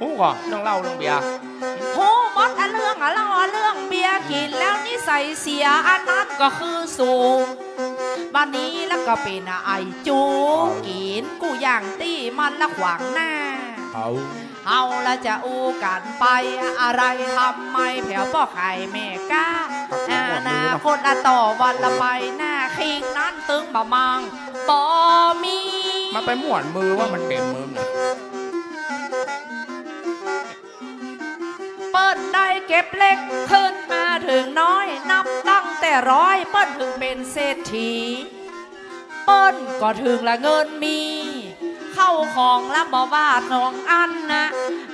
หูก่อนเรื่องเล่าเรื่องเบียร์โหมดอันเรื่องอะละออเรื่องเบียร์กินแล้วนิสัยเสียอันนั้นก็คือสูงวันนี้แล้วก็เป็นไอจูกินกูอย่างตี้มันละขวางหน้าเขาเอาละจะอู้กันไปอะไรทำไมแผ่วป้อไข่แม่ก้าอาณาคตอะต่อวันละไปหน้าคิงนั้นตึงบะมังบอมี มันไปหมวนมือว่ามันเต็มมือน่ะ เปิ้นได้เก็บเล็กขึ้นมาถึงน้อยนับตั้งแต่ร้อยเปิ้นถึงเป็นเศรษฐีเปิ้นก็ถึงละเงินมี เข้าของแล้วบอว่าของอันนะ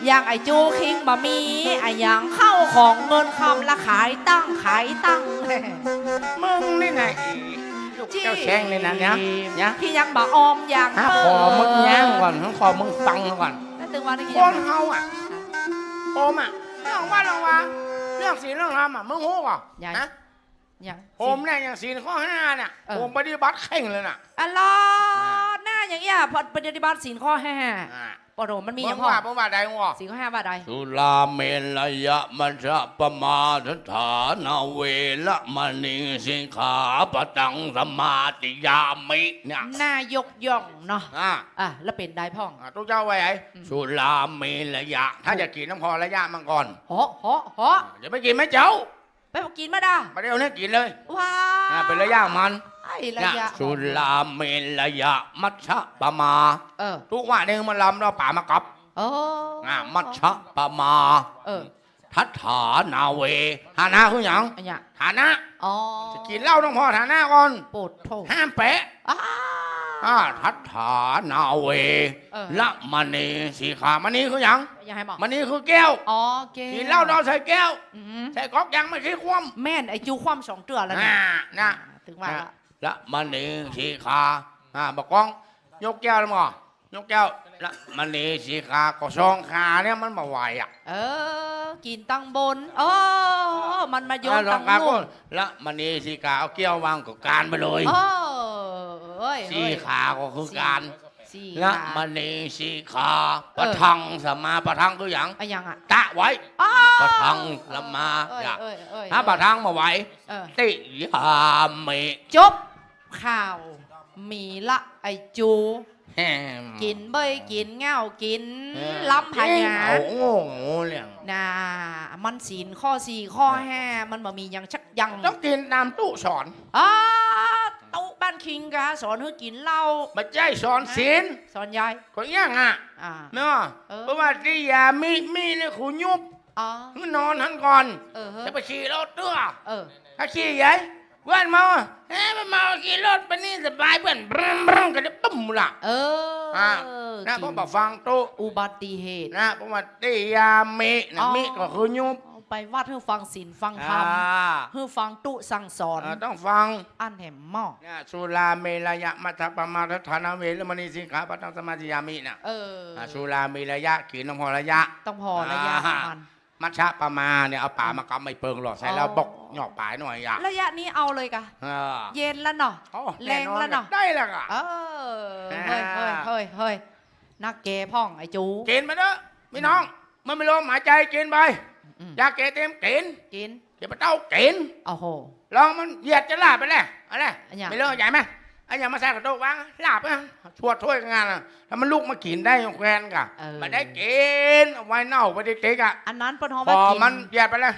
อย่างไอจูคิงบะมีไออย่างเข้าของเงินคำละขายตั้งขายตั้งมึงนี่ไงลูกเจ้าแช่งเลยนะเนี่ยเนี่ยที่ยังบะออมอย่างฮะคอมึงย่างก่อนทั้งคอมึงฟังก่อนนั่นถึงวันนี้คนเฮาอะโอมอะ เรื่องว่าเรื่องว่าเรื่องศีลเรื่องธรรมอะมึงหูก่อนฮะยังผมเนี่ยอย่างศีลข้อห้าเนี่ยเออผมปฏิบัติเข่งเลยน่ะ อัลลอฮ์หน้าอย่างเงี้ยพอปฏิบัติศีลข้อห้า อ่า ปโรมันมีอมึย่างงพ่อว่ามึงว่าใดมึงว่าศีลข้อห้าว่าใดสุราเมรยะมัจจปมาทฐานาเวละมณีสิกขาปตังสมาติยามิเนี่ยหน้ายกย่องเนาะอ่าอะแล้วเป็นได้พ่อง อ่าตุ๊กเจ้าไว้ไอ้สุราเมรยะ ถ้าจะกินน้ำพอระยะมังก่อนเหาะเหาะเหาะอย่าไปกินไหมเจ้าไปบอกกินมาด้ามาเดี๋ยวนี้กินเลยว้าอ่าเป็นระยะมันไอ้ ระเนี่ยยะ สุราเมรยะมัจจปมา เออทุกวันหนึ่งมันลำเราป่ามากับโอ้อ่ามัจจปมาเออทัฏฐานาเวฐานะคือหยังอันเนี้ยฐานะอ๋อจะกินเหล้าต้องพอฐานะก่อนโปดโถห้ามแปะอ้า อ่าทัฏฐานาเวเออ ละมณีสีขามันนี่คือหยังอย่าให้บอกมันนี่คือแก้วอ๋อเกกินเหล้าเราใส่แก้ว อืมใส่ก๊อกยังไม่คิดคว่แม่นไอ้จูความสองเตือำแล้วน่ะเนี่ยนะ ถึงว่าละ ละมณีสิกขาอ่าบอกกองยกแก้วเลยมั้งยกแก้วละมันนี่สีขาก็ซองขาเนี่ยมันมาไหวอะเออ กินตั้งบนเออมันมาโยนแล้วซอตั้งงขาก็นู่นละมันนี่สีขาเอาเกี้ยววางกับการไปเลยเออเอ้ยสีเอ้ยขาก็คือการสี่ละขามณีสิกขาประทังสมาประทังคืออย่างอะยังอะตะไว้อ้าประทังสมาเอ้ยอย่าเอ้ยเอ้ยถ้าปะทังมาไหวเออติยามิจบ ข่าวมีละไอจู แฮมกินเบยกินเง่ากินเออล้ำพญาเอาโง่โง่เรื่องน่ามันศีลข้อสี่ข้อห้ามันบ่มีหยังชักอยังต้องกินตามตู้สอนอ้าตุ๊บ้านคิงกะสอนให้กินเหล้าไม่ใช่สอนศีลสอนยายก็ยังอะอ่า เนาะเออ เพราะว่าที่ยามีมีเนี่ยขูยุบอ๋อ คือนอนทันก่อนเออเฮ้จะยไปขี่รถตัวเออ ถ้าขี่ใหญ่ เพื่อนเมาเฮ้ยมันเมาขี่รถไปนี่สบายเพื่อนบรึ้มบรึ้มก็จะปุ้มล่ะเอออ่ากินะผมบอกฟังตู้อุบัติเหตุนะผมว่าที่ยามีนะอ๋อมีก็คือยุบเอาไปวัดให้ฟังศีลฟังธรรอ่ามให้ฟังตุสั่งสอน อ่าต้องฟัง อันแหมหม้อเนี่ยสุราเมรยะมัทธปมาทัฏฐานาเวรมณีสิกขาปะทังสมาธิยามิน่ะเอออ่าสุราเมรยะกินน้ำพอระยะ ต้องพอระยะอ่ามัน มัชชะปมาเนี่ยเอาป่ามากำไม่เปิงหรอกใส่แล้วอ๋อบกหยอกปลายหน่อยอะระยะนี้เอาเลยกะเออเย็นแล้วเนาะโอ้แรงแล้วเนอะได้แล้วอะเออเฮ้ยเฮ้ยเฮ้ยเฮ้ยนักเกพ่องไอ้จูกินไปเถอะพี่น้อง มันไม่ลมหายใจกินไปอืมอยากเกเต็มกินกินเดี๋ยวไปเต้ากินโอ้โหลองมันเหยียดจะลาบไปเลยอะไรอันยังไม่เลิกใหญ่ไหม ไอ้ยังมาใส่กระโดดวางลาบอะชวดถ้วยงานอะถ้ามันลูกมากินได้ยังแควนกะเออ มันได้กินเอาไว้เน่าไปได้เก๊กอะอันนั้นปนหอมพอว่ากินมันเหยียดไปเลย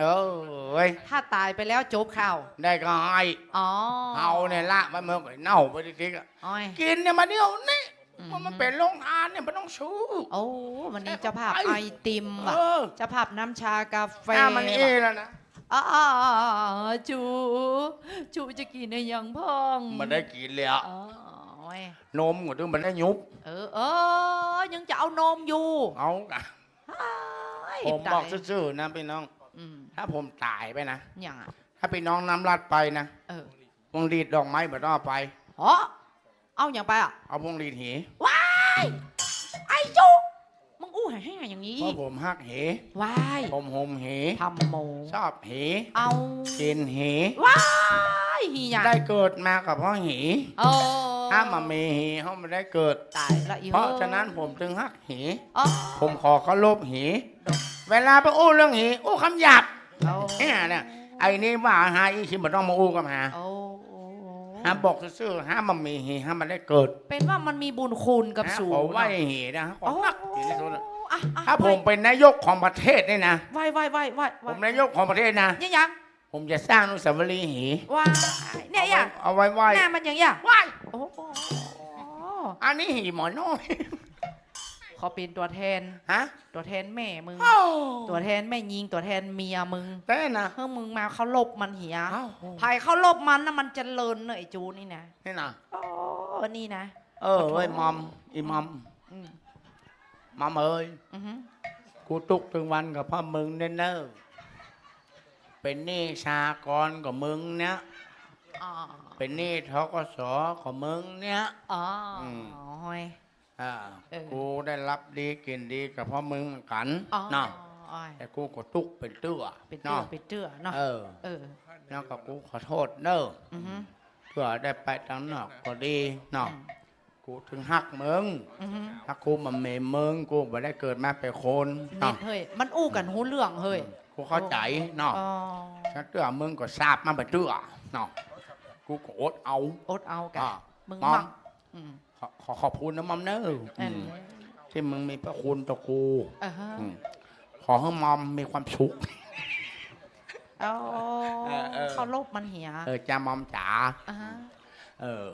เออเว้ยถ้าตายไปแล้วจบข่าวได้ก็ให้อ๋อเอาเนี่ยละมันเมื่อก่อนเน่าไปได้เก๊กอะอ้อย กินเนี่ยมาเดียวนี่อืมว่ามันเป็นโรงทานเนี่ยมันต้องสู้โอ้วันนี้เจะภาพไอ้ไอติมว่ะเออ เจะภาพน้ำชากาแฟหน้ามันเอแล้วนะ อ่าจูจูจะกินในยังพ่องมันได้กินเลยอะอ๋อโอ้ยนมก็ดูมันได้ยุบ เออเออยังจะเอานมอยู่เอาอะอ้ายผมบอกตายซื่อๆนะพี่น้อง อืมถ้าผมตายไปนะอย่างอะถ้าพี่น้องน้ำรัดไปนะเออพวงรีดดอกไม้บ่ต้องเอาไป เหรอเอาอย่างไปอะเอาพวงรีดเหว้ายไอ้จูมึงอู้ แห่ๆอย่างนี้เพราะผมฮักเหว้ายผมหมเห ทำโม ชอบเหเอากินเหว้ายฮีอย่างได้เกิดมากับพ่อเหเออถ้ามันมีหีเขาไม่ได้เกิด ตายละอีเพราะฉะนั้นผมจึงฮักหีอ๋อผมขอเคารพหีเวลาไปอู้เรื่องหีอู้คำหยาบเอาเนี่ยเนี่ยไอ้นี่ว่าหาอีชิมันต้องมาอู้กับหาเอาห้ามบอกซื่อๆห้ามมันมีหีห้ามมันได้เกิดเป็นว่ามันมีบุญคุณกับสูของไหวหีนะขออ๋อฮักหีที่สุด อะอะถ้าผมเป็นนายกของประเทศนี่นะ ไหวไหวไหวไหวไหวผมนายกของประเทศนะ ยังยังผมจะสร้างอนุสาวรีย์หีว่าเนี่ยอย่างเอาไว้ไหว้หน้ามันอย่างอย่างไหว้โอ้โหอันนี้หีหมอน้อยขอเป็นตัวแทน ฮะ ตัวแทนแม่มึงเอ้าตัวแทนแม่ยิง ตัวแทนเมียมึงแต่นะเฮ้ยมึงมาเขาลบมันเหียเอ้าภายเขาลบมันนะมันเจริญเนอะไอ้จูนี่นะนี่นะโอ้นี่นะ เออเว้ยมอมอีมอมอื มมอมเอ้ยอือหือกูตุกถึงวันกับพ่อมึงเน้นเนอเป็นหนี้ชากรกับมึงเนี้ยอ๋อเป็นหนี้ทกสของมึงเนี้ยอ๋ออมโอ้ยอ่าเออกูได้รับดีกินดีกับพ่อมึงเหมือนกันอ๋อเนาะโอ้ยแต่กูก็ตุกเป็นเตื้อเป็นเตื้อเนาะเป็นเตื้อเนาะเออเออแล้วก็กูขอโทษเน้ออือหือเพื่อได้ไปทางนอกก็ดีเนาะอืม กูถึงหักมึงอือหือถ้ากูมาเมมึงกูไม่ได้เกิดมาเป็นคนนิเนาะดเฮ้ยมันอู้กันหูเรื่องเฮ้ยกูเข้าใจเนาะอ๋อฉันเตื้อมึงก็ทราบมาไปเตื้อเนาะกูก็อดเอา อดเอากันอ่ามึงมอมมั่งอืมขอขอขอบคุณนะมอมเนออันมที่มึงมีพระคุณต่อกูเออฮะอืมขอให้มอมมีความสุข เอาเออเออ เขาลบมันเหียเออจ้ามอมจ๋า อ่าฮะเออ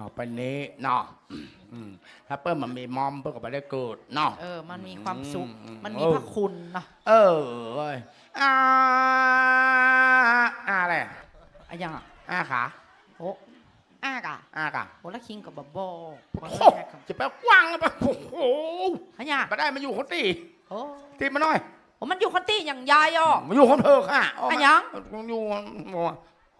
ต่อไปนี้เนาะอืมถ้าเปิ้ลมันมีมอมเปิ้ลก็ไม่ได้เกิดเนาะ เออ มันมีความสุข อืมมันมีเออ พระคุณเนาะเออเว้ยอ่าอ่าอะไรอะอะยังอะอ่าขาโอ้อากะอ่ากะโอ้ละคิงกับบบบโอ้โหจะไปกว้างแล้วปะโอ้โหฮะยังมาได้มาอยู่คนตีโอ้ตีมาหน่อยโอ้มันอยู่คนตี้อย่างยายอะ มาอยู่คนเพิกค่ะเามาอันยังมันอยู่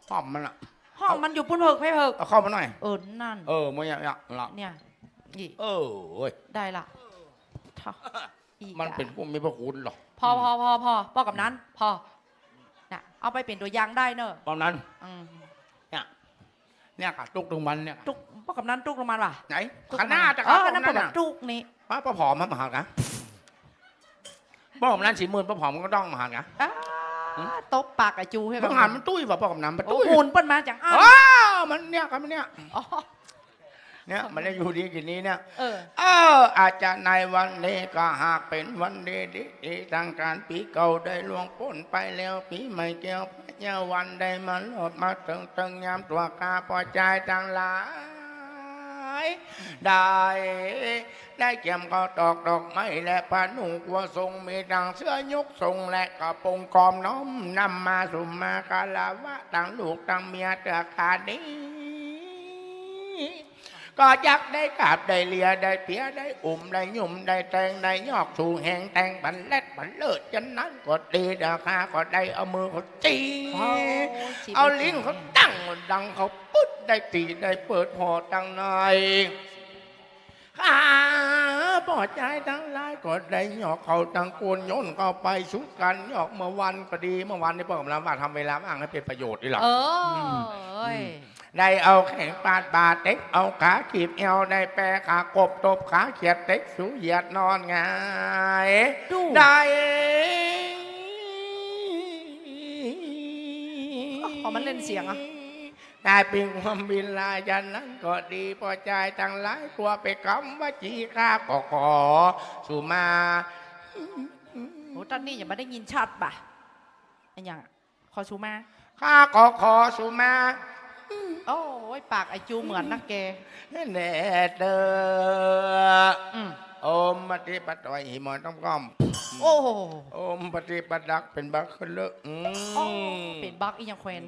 หอมมันอะ ห้องมันอยู่ปุ่นเพิกไม่เพิกเอาเข้ามาหน่อย เออนั่น เออมาอย่างอย่างละเนี่ยนี่เออเว้ยได้ละท่ออีกมันอะเป็นพวกมีพระคุณหรอกพอพอพอพอพ่อกับนั้น พอน่ะเอาไปเป็นตัวอย่างได้เนอะตอนนั้นอืมเนี่ยค่ะตุกตรงมันเนี่ยตุกพ่อกับนั้นตุกลงมาว่ะไหนตุกขนาดจะเอครับอป้อนั่นมผนั่มนตุกนี่ป้าป้าผอมมาหากันป้อมนั้นสีหมื่นป้าผอมก็ต้องมาหากันอ้า ตบปากไอ้จูให้ป้าหันมันตุ้ยป่ะป้ากับน้ำมันโอ้ตุ้ยหุ่นเปิ้นมาจังอ้าวอ้าวมันเนี่ยครับมันเนี่ยอ๋อเนี่ยมันได้อยู่ดีกินนี้เนี่ยเออเอออาจจะในวันนี้ก็หากเป็นวันดีดีดีทางการปีเก่าได้ล่วงพ้นไปแล้วปีใหม่เกี่ยวพระเจ้าวันได้มาลดมาตึงตึงยามตัวกาพอใจทางหลาย ได้ ได้เกี่ยมก็ตอกดอกไม้และผานุ่งกัวทรงมีดังเสื้อยกทรงและกระโปรงกอมน้อมนำมาสุมมากาลาวะต่างลูกต่างเมียเตือขาดี ก็อยากได้กราบได้เลียได้เปียได้อุ่มได้ยุ่มได้แตงได้ยอกสู่แหงแตงบันเล็ดบันเลิศจันนั้นก็ดีดาคาก็ได้เอามือเขาจีโอ้ยจีบเอาไม่ลิ้นถึงเขาตั้งดังเขาปุ๊ดได้ตีได้เปิดหอตั้งในข้าปอดใจทั้งหลายก็ได้หยอกเขาตั้งโกนโย่นเข้าไปชุกกันหยอกเมื่อวันก็ดีเมื่อวันนี้พ่อกำลังว่าทำเวลาว่างให้เป็นประโยชน์ดีหรอเออเอ้ย ได้เอาแข่งปาดบาดเต็กเอาขาขีบเอวได้แปรขากบตบขาเขียดเต็กสูเหยียดนอนหงายดูได้พอมันเล่นเสียงอะได้เป็นความบินลายยันนั้นก็ดีพอใจทั้งหลายกลัวไปคำว่าจีข้าก็ขอสุมาโอ้ตอนนี้อย่ามาได้ยินชัดป่ะอันยังอะขอชูมาข้าก็ขอสุมาโอ้ยปากไอจูเหมือนนะแกแน่เด้ออืมโอมปฏิปัตยหิมอนต้องก้อมโอ้โหโอมปฏิปดักเป็นบักขึ้นเลอะอืโอ้มเป็นบักอีหยังแควน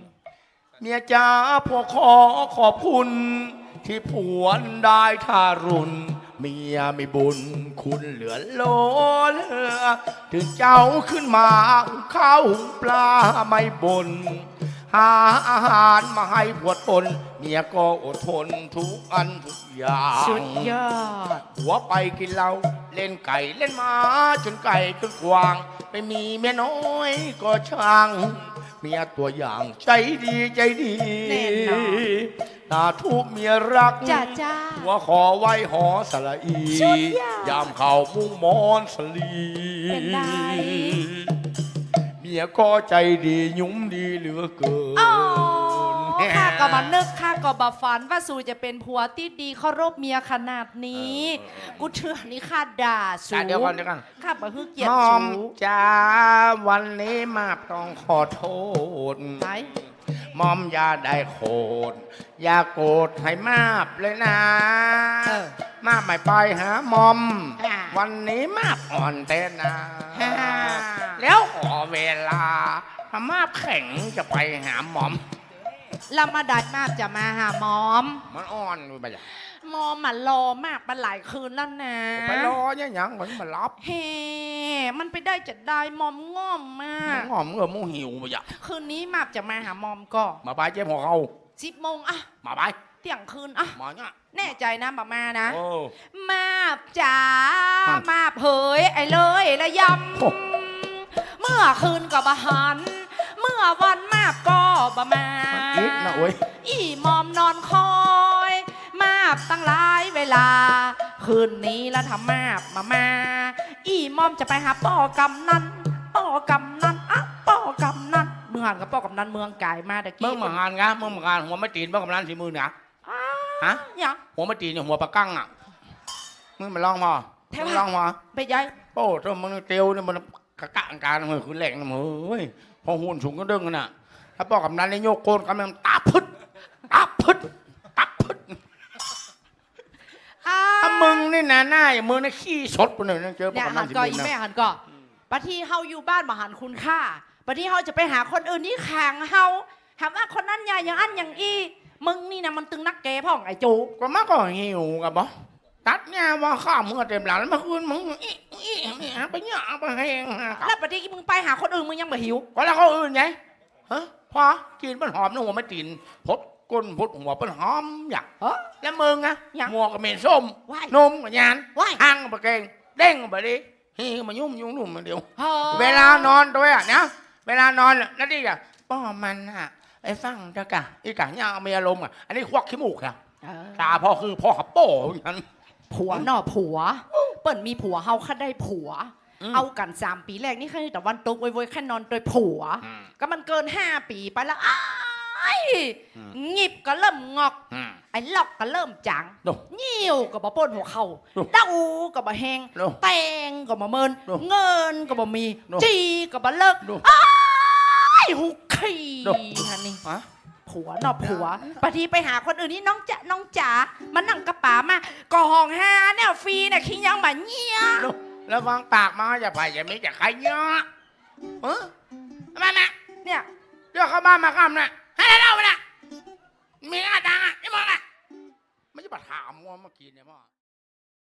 เมียจ้าพวกขอขอบคุณ ที่ผัวได้ทารุณเมียมีบุญคุณเหลือล้นถึงเจ้าขึ้นมาหุงข้าวหุงปลาไม่บน หาอาหารมาให้ผัวตนเมียก็อดทนทุกอันทุกอย่างสุดยอดหัวไปกินเหล้าเล่นไก่เล่นหมาจนไก่ขึ้นกวางไม่มีเมียน้อยก็ช่าง เมียตัวอย่างใจดีใจดีแน่นอนตาทุเมียรักจ้าจ้าหัวขอไว้หอสละอีชุดยาวยามเข่ามุ่งมอนสลี เป็นไงเมียก็ใจดียุ่มดีเหลือเกิน อ๋อข้าก็มานึกข้าก็บาฝันว่าสูจะเป็นผัวที่ดีเคารพเมียขนาดนี้ กูเชื่อนี่ข้าด่าสูอะเดี๋ยวก่อนเดี๋ยวก่อน ข้าบ่ฮึกเกียรมติอสูมจ้าวันนี้มาต้องขอโทษ ไหนมอมอย่าได้โคดอย่าโกรธให้มาบเลยนะเออมาบไม่ไปหามอมอ่าวันนี้มาบอ่อนเต้นนะฮ่า แล้วขอเวลาถ้ามาบแข็งจะไปหามอมแล้วมาดัดมากจะมาหาหมอม มันอ่อนอยู่ไปจ้ะหมอมมันรอมากมาหลายคืนแล้วนะไปรอเนี่ยยังมันมารับเฮ้มันไปได้จะได้หมอมง่อมมากหอมเออมูหิวไปจ้ะคืนนี้มากจะมาหาหมอมก็มาไปเจ๊พอเขาสิบโมงอะมาไปเที่ยงคืนอะมาเนี่ยแน่ใจนะบ่มานะโอ้มาบจ๋าครับมาบเผยไอ้เลยละยโอ้ำ เมื่อคืนกับบหัน เมื่อวันมาบก็บ่มามันอิดนะเว้ยอีมอมนอนคอย มาบตั้งหลายเวลา คืนนี้แล้วทำมาบมามา อีมอมจะไปหาป่อกำนันป่อกำนันอะป่อกำนันเมืองกับป่อกำนันเมืองไก่มาตะเมื่กี้อมางานงะเมื่อมางานหัวไม่ตีนเมื่อกำลังสีมือเนี่ยอ้าฮะเนี่ยหัวไม่ตีนเนี่ยหัวปลากั้งอะมึงมาลองมาแถวมึงลองมาไปย้ายโอ้ถ้ามึงเตียวเนี่ยมัน กะกะการมือคุณแหลงนะมึงเฮ้ยพอหุ่นสูงก็เด้งน่ะถ้าบอกกับนั้นเลยโยกโกนกำลังตาพึดตาพึดตาพึดอ้าถ้ามึงนี่นะหน้าอย่างมึงนี่ขี้สดไปเลยนะเจอบอกเนี่ยกับหันั้นนสิก่อมึอีงแม่นะหันก่อปะที่เฮาอยู่บ้านมาหันคุณค่าปะที่เฮาจะไปหาคนอื่นที่แข่งเฮาถามว่าคนนั้นยายอย่างอันอย่างอี มึงนี่นะมันตึงนักเกพ่องไอ้จู ก็มาก็หิวกับบ่ตัดเนี่ยว่าข้ามมึงเต็มหลังแล้วมาคืนมึงอี อีอีไปเนี่ยไปแหงหากับแล้วปะที่มึงไปหาคนอื่นมึงยังบ่หิว ก็แล้วเขาอื่นไงฮะพอกินมันหอมนะหัวไม่ตีนพดก้นพดหัวมันหอมอยากเอ้อแล้วมึงอะยัง หมวกกับเมนส้มว้ายนมกับยานว้ายห้างกับเกงเด้งกับดิฮีมายุ่มยุ่งนุ่มมาเดียวเฮ้อเวลานอนตัวอะนะเวลานอนน่ะนั่นดิอะป้อมันอะไอ้ฟังเจ้ากะอีกะเนี่ยมีอารมณ์อะอันนี้ควักขี้มูกอะเออตาพ่อคือพ่อขับโป้อย่างนั้นผัวหน่อผัว เปิ่นมีผัวเฮาค่าได้ผัวอืมเอากันสามปีแรกนี่แค่แต่วันตกไว้ๆแค่นอนโดยผัวอืมก็มันเกินห้าปีไปแล้วอ้ายอืมหงิบก็เริ่มงอกอืมไอ้ลอกก็เริ่มจังดูยิ้วก็บ่ป้นหัวเข่าดูเด้าก็บ่แหงดูแตงก็บ่เมินดูเงินก็บ่มีดูจีก็บ่เลิกดูอ้ายหุกขี้ดูฮันนี่ฮะ ผัวนอกผัวปทีไปหาคนอื่นนี่น้องจ๋าน้องจ๋ามานั่งกระป๋ามากอหองห้าเนี่ยฟรีเนี่ยคิงยังมาเงี้ยดูแล้ววางปากมาอย่าไปอย่ามีจะใครเนาะเออมาแม่เนี่ยเดี๋ยวเข้าบ้านมาข้ามนะให้เราไปนะมีหน้าตาอะไอ้มึงอะไม่ใช่ปะถามว่าเมื่อกี้เนี่ยมั้ง